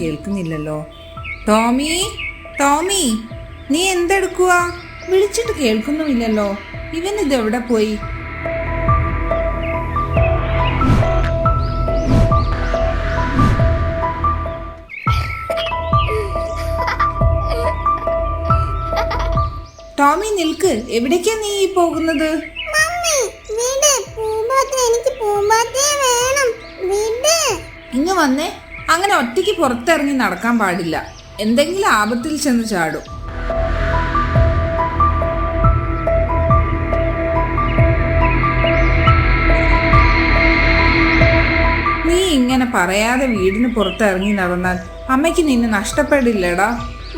കേൾക്കുന്നില്ലല്ലോ. ടോമി ടോമി നീ എന്തെടുക്കുക വിളിച്ചിട്ട് കേൾക്കുന്നുമില്ലല്ലോ. ഇവൻ ഇത് എവിടെ പോയി? ടോമി നിൽക്ക്. എവിടേക്കാ നീ ഈ പോകുന്നത്? മമ്മി വിട്. പൂമ്പാറ്റ എനിക്ക് പൂമ്പാറ്റയെ വേണം. വീട്. ഇങ്ങ് വന്നേ. അങ്ങനെ ഒറ്റയ്ക്ക് പുറത്തിറങ്ങി നടക്കാൻ പാടില്ല. എന്തെങ്കിലും ആപത്തിൽ ചെന്ന് ചാടും. നീ ഇങ്ങനെ പറയാതെ വീടിന് പുറത്തിറങ്ങി നടന്നാൽ അമ്മയ്ക്ക് നിന്നെ നഷ്ടപ്പെടില്ലടാ.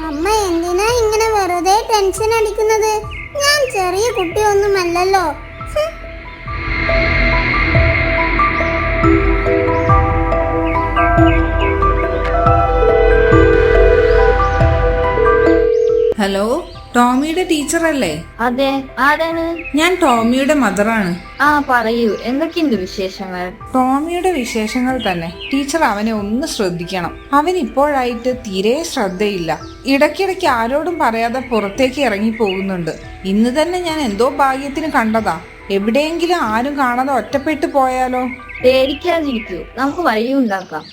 അമ്മ എന്തിനാ ഇങ്ങനെ വെറുതെ ടെൻഷൻ അടിക്കുന്നത്? ഞാൻ ചെറിയ കുട്ടിയൊന്നുമല്ലല്ലോ. ഹലോ ടോമിയുടെ ടീച്ചറല്ലേ? അതെ ആരാണ്? ഞാൻ ടോമിയുടെ മദറാണ്. ആ പറയൂ എന്തൊക്കെയുണ്ട് വിശേഷങ്ങൾ? ടോമിയുടെ വിശേഷങ്ങൾ തന്നെ. ടീച്ചർ അവനെ ഒന്ന് ശ്രദ്ധിക്കണം. അവൻ ഇപ്പോഴായിട്ട് തീരെ ശ്രദ്ധയില്ല. ഇടയ്ക്കിടയ്ക്ക് ആരോടും പറയാതെ പുറത്തേക്ക് ഇറങ്ങി പോകുന്നുണ്ട്. ഇന്ന് തന്നെ ഞാൻ എന്തോ ഭാഗ്യത്തിന് കണ്ടതാ. എവിടെയെങ്കിലും ആരും കാണാതെ ഒറ്റപ്പെട്ടു പോയാലോ? പേടിക്കാതിരിക്കൂ. നമുക്ക് വഴിയുണ്ടാക്കാം.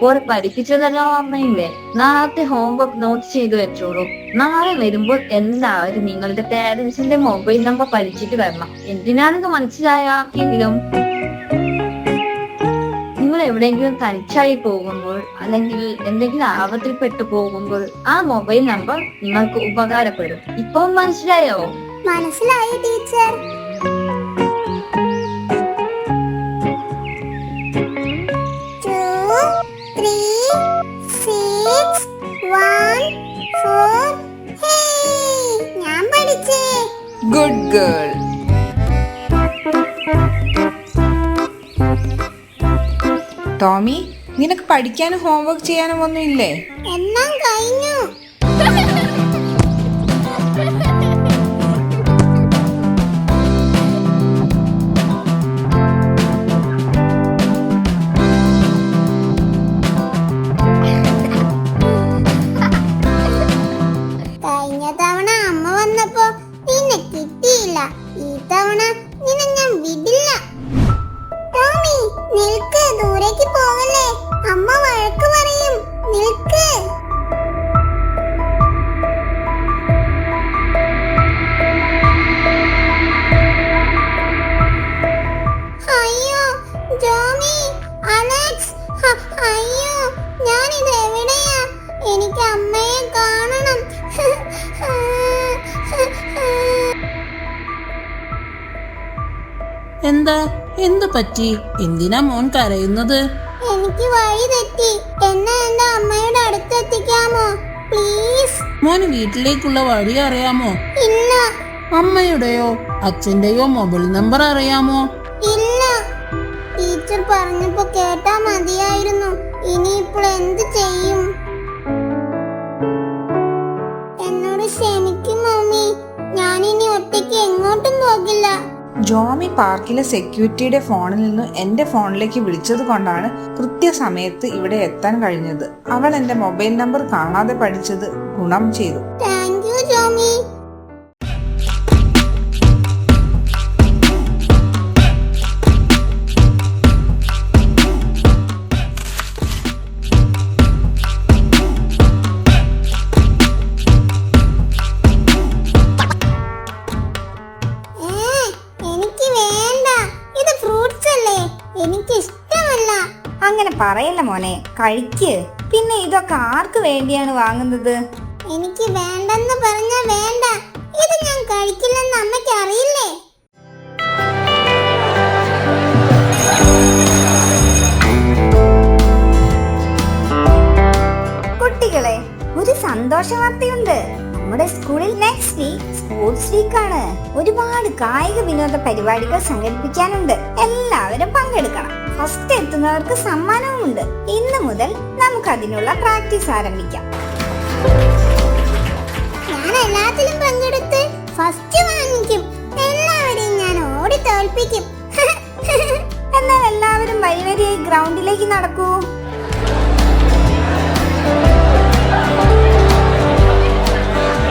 അപ്പോൾ പഠിപ്പിച്ചതെല്ലാം ഓർമ്മയില്ലേ നാളത്തെ ഹോംവർക്ക് നോട്ട് ചെയ്തു വെച്ചോളൂ. നാളെ വരുമ്പോൾ എല്ലാവരും നിങ്ങളുടെ പേരൻസിന്റെ മൊബൈൽ നമ്പർ പഠിച്ചിട്ട് വരണം. എന്തിനാണെന്ന് മനസ്സിലായെങ്കിലും നിങ്ങൾ എവിടെയെങ്കിലും തനിച്ചായി പോകുമ്പോൾ അല്ലെങ്കിൽ എന്തെങ്കിലും ആപത്തിൽപ്പെട്ടു പോകുമ്പോൾ ആ മൊബൈൽ നമ്പർ നിങ്ങൾക്ക് ഉപകാരപ്പെടും. ഇപ്പം മനസ്സിലായോ? മനസ്സിലായി teacher three, six, one, four. Hey, ഞാൻ പഠിച്ചേ ഗുഡ് ഗേൾ ടോമി നിനക്ക് പഠിക്കാനും ഹോംവർക്ക് ചെയ്യാനും ഒന്നും ഇല്ലേ എല്ലാം കഴിഞ്ഞു അമ്മയെ കാണണം. എന്താ? എന്ത് പറ്റി? എന്തിനാ മോൻ കരയുന്നത്? എനിക്ക് വഴി തെറ്റി. എന്നെ എന്റെ അമ്മയുടെ അടുത്ത് എത്തിക്കാമോ? പ്ലീസ്. മോന് വീട്ടിലേക്കുള്ള വഴി അറിയാമോ? ഇല്ല. അമ്മയുടെയോ അച്ഛന്റെയോ മൊബൈൽ നമ്പർ അറിയാമോ? ഇല്ല. ടീച്ചർ പറഞ്ഞപ്പോ കേട്ടാ മതിയായിരുന്നു. ഇനിയിപ്പോൾ എന്ത് ചെയ്യും? പോകില്ല. ജോമി പാർക്കിലെ സെക്യൂരിറ്റിയുടെ ഫോണിൽ നിന്ന് എന്റെ ഫോണിലേക്ക് വിളിച്ചത് കൊണ്ടാണ് കൃത്യസമയത്ത് ഇവിടെ എത്താൻ കഴിഞ്ഞത്. അവൾ എന്റെ മൊബൈൽ നമ്പർ കാണാതെ പഠിച്ചത് ഗുണം ചെയ്തു. മോനെ കഴിക്ക്. പിന്നെ ഇതൊക്കെ ആർക്ക് വേണ്ടിയാണ് വാങ്ങുന്നത്? എനിക്ക് വേണ്ടെന്ന് പറഞ്ഞ വേണ്ട. ഇത് ഞാൻ കഴിക്കില്ലെന്ന് അമ്മയ്ക്ക് അറിയില്ലേ? കുട്ടികളെ ഒരു സന്തോഷ വാർത്തയുണ്ട്. നമ്മുടെ സ്കൂളിൽ നെക്സ്റ്റ് വീക്ക് സ്പോർട്സ് വീക്ക് ആണ്. ഒരുപാട് കായിക വിനോദ പരിപാടികൾ സംഘടിപ്പിക്കാനുണ്ട്. എല്ലാവരും പങ്കെടുക്കണം. ഫസ്റ്റ് എത്തുന്നവർക്ക് സമ്മാനവുമുണ്ട്. ഇന്ന് മുതൽ നമുക്ക് അതിനുള്ള പ്രാക്ടീസ് ആരംഭിക്കാം. ഞാൻ എല്ലാത്തിലും പങ്കെടുത്ത് ഫസ്റ്റ് വാങ്ങിക്കും. എല്ലാവരെയും ഞാൻ ഓടി തോൽപ്പിക്കും. എന്നാൽ എല്ലാവരും വരിവരിയായി ഗ്രൗണ്ടിലേക്ക് നടക്കൂ.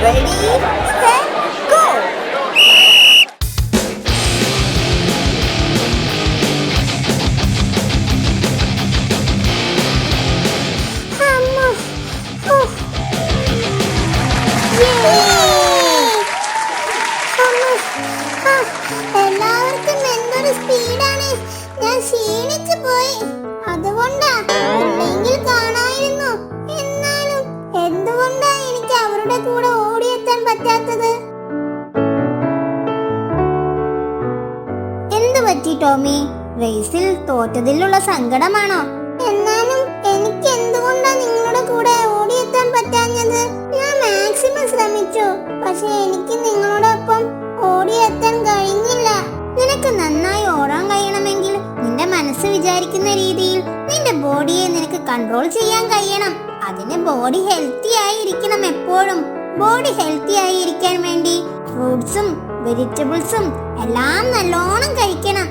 റെഡി എല്ലാവർക്കും ഞാൻ പോയി. കാണായിരുന്നു. എന്നാലും എനിക്ക് കൂടെ പറ്റാത്തത്? ടോമി? റേസിൽ തോറ്റതിലുള്ള സങ്കടമാണോ? എന്നാലും എനിക്ക് എന്തുകൊണ്ടാ നിങ്ങളുടെ കൂടെ ഓടിയെത്താൻ പറ്റാഞ്ഞത്? ഞാൻ മാക്സിമം ശ്രമിച്ചു. പക്ഷെ എനിക്ക് നിങ്ങളോടൊപ്പം വിചാരിക്കുന്ന രീതിയിൽ നിന്റെ ബോഡിയെ നിനക്ക് കൺട്രോൾ ചെയ്യാൻ കഴിയണം. അതിന് ബോഡി ഹെൽത്തി ആയിരിക്കണം എപ്പോഴും. ബോഡി ഹെൽത്തി ആയിരിക്കാൻ വേണ്ടി ഫ്രൂട്ട്സും വെജിറ്റബിൾസും എല്ലാം നല്ലോണം കഴിക്കണം.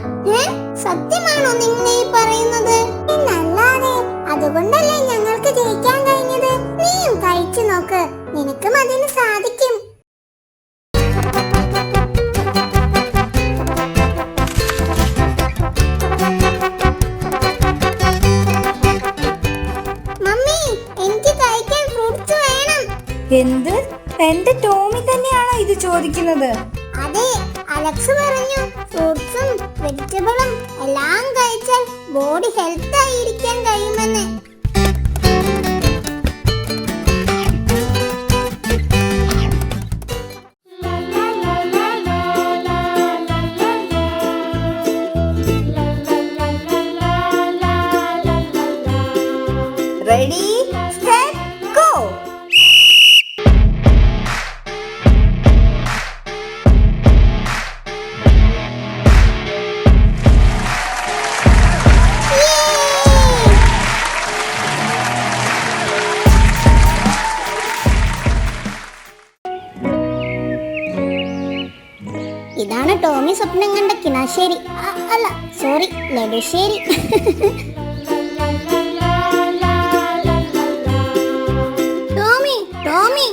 സത്യമാണോ നിങ്ങൾ ഈ പറയുന്നത്? എന്നല്ലാതെ അതുകൊണ്ടല്ലേ ഞങ്ങൾക്ക് ജയിക്കാൻ കഴിഞ്ഞത്? നീയും കഴിച്ചു നോക്ക്. നിനക്കും അതിന് സാധിക്കും. എന്ത്? എന്റെ ടോമി തന്നെയാണോ ഇത് ചോദിക്കുന്നത്? അതെ അലക്സ് പറഞ്ഞു ഫ്രൂട്ട്സും വെജിറ്റബിളും എല്ലാം കഴിച്ചാൽ ബോഡി ഹെൽത്ത് ആയിരിക്കാൻ കഴിയുമെന്ന്. ഇതാണ് ടോമി സ്വപ്നം കണ്ട കിണാശ്ശേരി അല്ല സോറി ലഡുശ്ശേരി ടോമി ടോമി.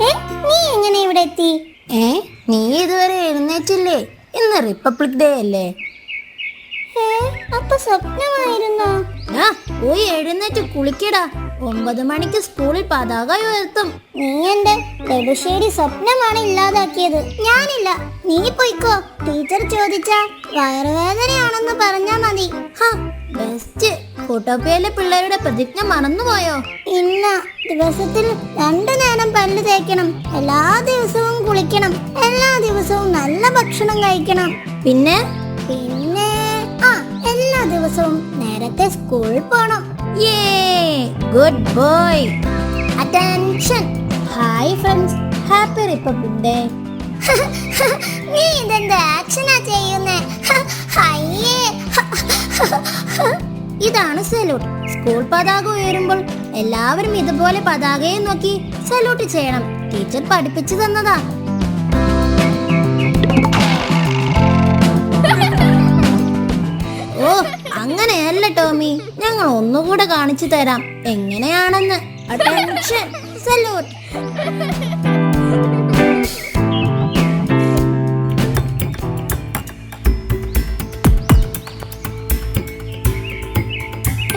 നീ എങ്ങനെ ഇവിടെ എത്തി? ഏ നീ ഇതുവരെ എഴുന്നേറ്റില്ലേ? ഇന്ന് റിപ്പബ്ലിക് ഡേ അല്ലേ? അപ്പൊ സ്വപ്നമായിരുന്നോ? പോയി എഴുന്നേറ്റ് കുളിക്കടാ. ഒമ്പത് മണിക്ക് സ്കൂളിൽ പതാക ഉയർത്തും. നീ എന്റെ ലഡുശ്ശേരി സ്വപ്നമാണ് ഇല്ലാതാക്കിയത്. ഞാനില്ല. നീ പോയിക്കോ. ടീച്ചർ ചോദിച്ച വയറുവേദനയാണെന്ന് പറഞ്ഞാ മതി. ബെസ്റ്റ് ഫോട്ടോപ്പിയയിലെ പിള്ളേരുടെ പ്രതിജ്ഞ മറന്നുപോയോ? ഇന്ന ദിവസത്തിൽ രണ്ടു നേരം പല്ല് തേക്കണം. എല്ലാ ദിവസവും കുളിക്കണം. എല്ലാ ദിവസവും നല്ല ഭക്ഷണം കഴിക്കണം. പിന്നെ? പിന്നെ ദിവസവും നേരത്തെ സ്കൂളിൽ പോണം. യേ good boy. Attention. Hi friends happy republic day നീ ഇതെന്ത് ആക്ഷനാ ചെയ്യുന്നേ? ഹയ്യേ ഇതാണ് സല്യൂട്ട് സ്കൂൾ പതാക ഉയരുമ്പോൾ എല്ലാവരും ഇതുപോലെ പതാകയെ നോക്കി സല്യൂട്ട് ചെയ്യണം. ടീച്ചർ പഠിപ്പിച്ചു തന്നതാ. ഓ അങ്ങനെയല്ല ടോമി? ഞങ്ങൾ ഒന്നുകൂടെ കാണിച്ചു തരാം. എങ്ങനെയാണെന്ന്. Attention salute.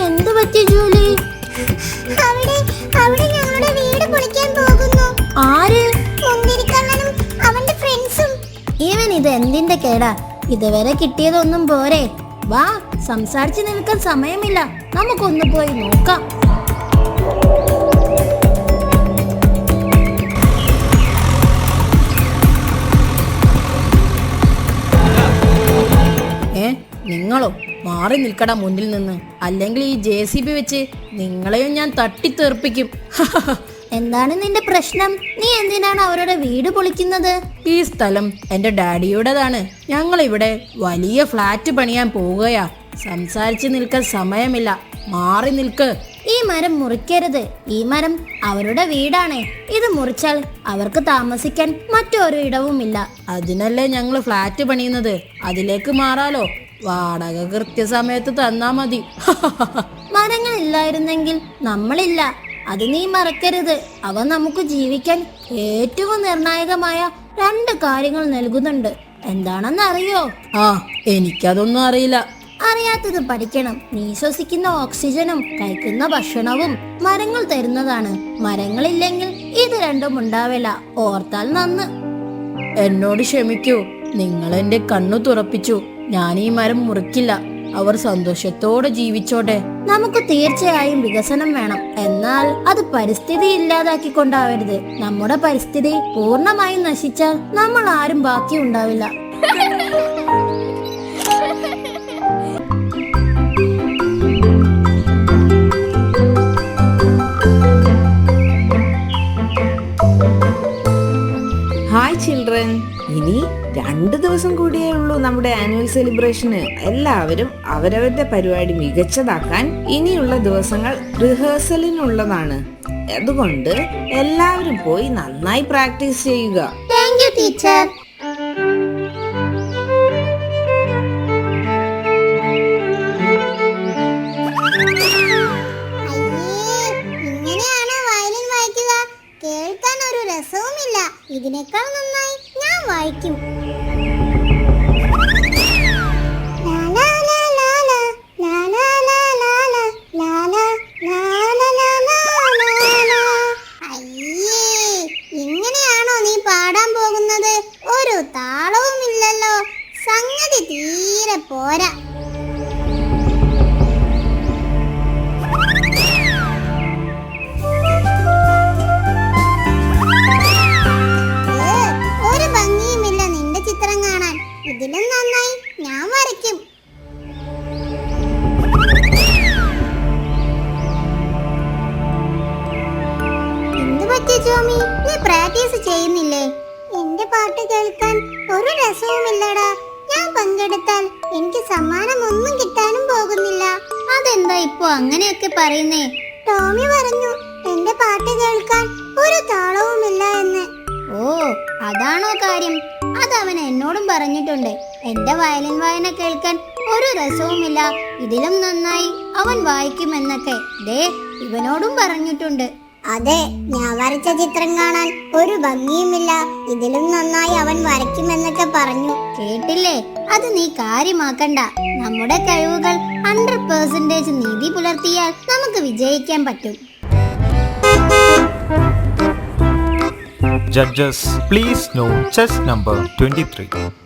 എന്തു പറ്റി ജൂലി? അവിടെ അവിടെ ഞങ്ങളുടെ വീട് പൊളിക്കാൻ പോകുന്നു. ആര്? മുന്തിരിക്കണ്ണനും അവന്റെ ഫ്രണ്ട്സും ഇവൻ ഇത് എന്തിന്റെ കേടാ? ഇതുവരെ കിട്ടിയതൊന്നും പോരെ. വാ സംസാരിച്ച് നിൽക്കാൻ സമയമില്ല. നമുക്കൊന്ന് പോയി നോക്കാം. നിങ്ങളോ? മാറി നിൽക്കടാ മുന്നിൽ നിന്ന്. അല്ലെങ്കിൽ ഈ ജെ സി ബി വെച്ച് നിങ്ങളെയും ഞാൻ തട്ടിത്തെറിപ്പിക്കും. എന്താണ് നിന്റെ പ്രശ്നം? നീ എന്തിനാണ് അവരുടെ വീട് പൊളിക്കുന്നത്? ഈ സ്ഥലം എന്റെ ഡാഡിയുടേതാണ്. ഞങ്ങൾ ഇവിടെ വലിയ ഫ്ലാറ്റ് പണിയാൻ പോവുകയാ. സംസാരിച്ചു നിൽക്കാൻ സമയമില്ല. മാറി നിൽക്ക്. ഈ മരം മുറിക്കരുത്. ഈ മരം അവരുടെ വീടാണ്. ഇത് മുറിച്ചാൽ അവർക്ക് താമസിക്കാൻ മറ്റൊരു ഇടവുമില്ല. അതിനല്ലേ ഞങ്ങൾ ഫ്ലാറ്റ് പണിയുന്നത്? അതിലേക്ക് മാറാലോ? വാടക കൃത്യസമയത്ത് തന്നാ മതി. മരങ്ങൾ ഇല്ലായിരുന്നെങ്കിൽ നമ്മളില്ല. അത് നീ മറക്കരുത്. അവ നമുക്ക് ജീവിക്കാൻ ഏറ്റവും നിർണായകമായ രണ്ട് കാര്യങ്ങൾ നൽകുന്നുണ്ട്. എന്താണെന്ന് അറിയോ ആ എനിക്കതൊന്നും അറിയില്ല. അറിയാത്തത് പഠിക്കണം. നീ ശ്വസിക്കുന്ന ഓക്സിജനും കഴിക്കുന്ന ഭക്ഷണവും മരങ്ങൾ തരുന്നതാണ്. മരങ്ങളില്ലെങ്കിൽ ഇത് രണ്ടും ഉണ്ടാവില്ല. ഓർത്താൽ നന്ന്. എന്നോട് ക്ഷമിക്കൂ. നിങ്ങൾ എന്റെ കണ്ണു തുറപ്പിച്ചു. ഞാൻ ഈ മരം മുറിക്കില്ല. അവർ സന്തോഷത്തോടെ ജീവിച്ചോട്ടെ. നമുക്ക് തീർച്ചയായും വികസനം വേണം. എന്നാൽ അത് പരിസ്ഥിതി ഇല്ലാതാക്കി കൊണ്ടാവരുത് നമ്മുടെ പരിസ്ഥിതി പൂർണമായും നശിച്ചാൽ നമ്മൾ ആരും ബാക്കി ഉണ്ടാവില്ല. ഹായ് ചിൽഡ്രൻ ഇനി രണ്ട് ദിവസം കൂടിയേ ഉള്ളൂ നമ്മുടെ ആനുവൽ സെലിബ്രേഷന് എല്ലാവരും അവരവരുടെ പരിപാടി മികച്ചതാക്കാൻ ഇനിയുള്ള ദിവസങ്ങൾ റിഹേഴ്സലിനുള്ളതാണ് അതുകൊണ്ട് എല്ലാവരും പോയി നന്നായി പ്രാക്ടീസ് ചെയ്യുക. ടീച്ചർ തീരെ പോരാ. നിന്റെ ചിത്രം കാണാൻ. ഇതിലും നന്നായി. ഞാൻ നീ പ്രാക്ടീസ് ചെയ്യുന്നില്ലേ? എന്റെ പാട്ട് കേൾക്കാൻ ഒരു രസവുമില്ലടാ. ഞാൻ പങ്കെടുത്താൽ എനിക്ക് സമ്മാനം ഒന്നും കിട്ടാനും പോകുന്നില്ല. അതെന്താ ഇപ്പൊ അങ്ങനെയൊക്കെ പറയുന്നേ? ടോമി പറഞ്ഞു എന്റെ പാട്ട് കേൾക്കാൻ ഒരു താളവുമില്ല എന്ന്. ഓ അതാണോ കാര്യം? അത് അവൻ എന്നോടും പറഞ്ഞിട്ടുണ്ട്. എന്റെ വയലിൻ വായന കേൾക്കാൻ ഒരു രസവുമില്ല. ഇതിലും നന്നായി അവൻ വായിക്കുമെന്നൊക്കെ. ദേ ഇവനോടും പറഞ്ഞിട്ടുണ്ട്. അതെ ഞാൻ വരച്ച ചിത്രം കാണാൻ ഒരു ഭംഗിയുമില്ല. ഇതിലും നന്നായി അവൻ വരയ്ക്കുമെന്നൊക്കെ പറഞ്ഞു. കേട്ടില്ലേ? അത് നീ കാര്യമാക്കണ്ട. നമ്മുടെ കഴിവുകൾ ഹൺഡ്രഡ് പേഴ്സന്റേജ് നീതി പുലർത്തിയാൽ നമുക്ക് വിജയിക്കാൻ പറ്റും. Judges, please note chess number 23.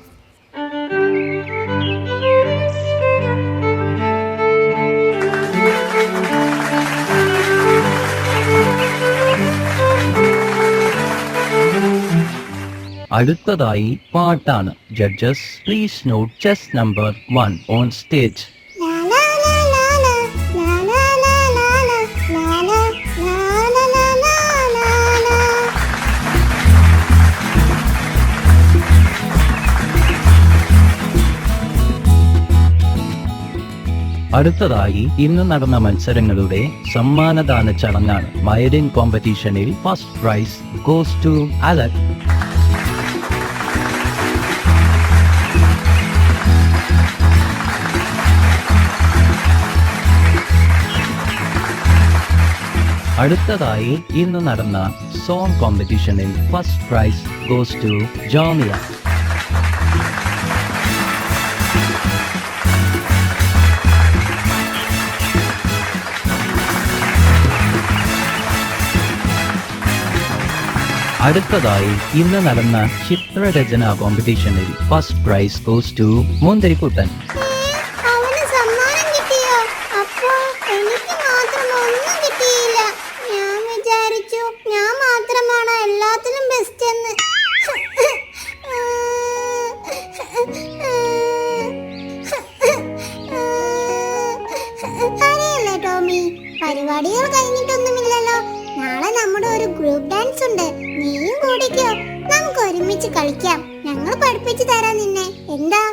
അടുത്തതായി പാട്ടാണ്. Judges please note chest number one on stage. അടുത്തതായി ഇന്ന് നടന്ന മത്സരങ്ങളുടെ സമ്മാനദാന ചടങ്ങാണ്. മയറിൻ കോമ്പറ്റീഷനിൽ ഫസ്റ്റ് പ്രൈസ് ഗോസ് ടു അലക് അടുത്തതായി ഇന്ന് നടന്ന song കോമ്പറ്റീഷനിൽ first prize goes to Jomiya. അടുത്തതായി ഇന്ന് നടന്ന ചിത്രരചന കോമ്പറ്റീഷനിൽ ഫസ്റ്റ് പ്രൈസ് ഗോസ് ടു മുന്തിരിക്കുട്ടൻ അവന് സമ്മാനം കിട്ടിയോ അപ്പോ എനിക്ക് മാത്രം ഒന്നും കിട്ടിയില്ല ഞാൻ വിചാരിച്ചു ഞാൻ എല്ലാത്തിനും ബെസ്റ്റ് എന്ന്. അറിയല്ലേ ടോമി? പരിപാടികൾ കഴിഞ്ഞിട്ടൊന്നുമില്ലല്ലോ. നാളെ നമ്മുടെ ഒരു ഗ്രൂപ്പ് ഡാൻസ് ഉണ്ട്. നീയും കൂടിക്കോ. നമുക്ക് ഒരുമിച്ച് കളിക്കാം. ഞങ്ങൾ പഠിപ്പിച്ചു തരാം നിന്നെ. എന്താ?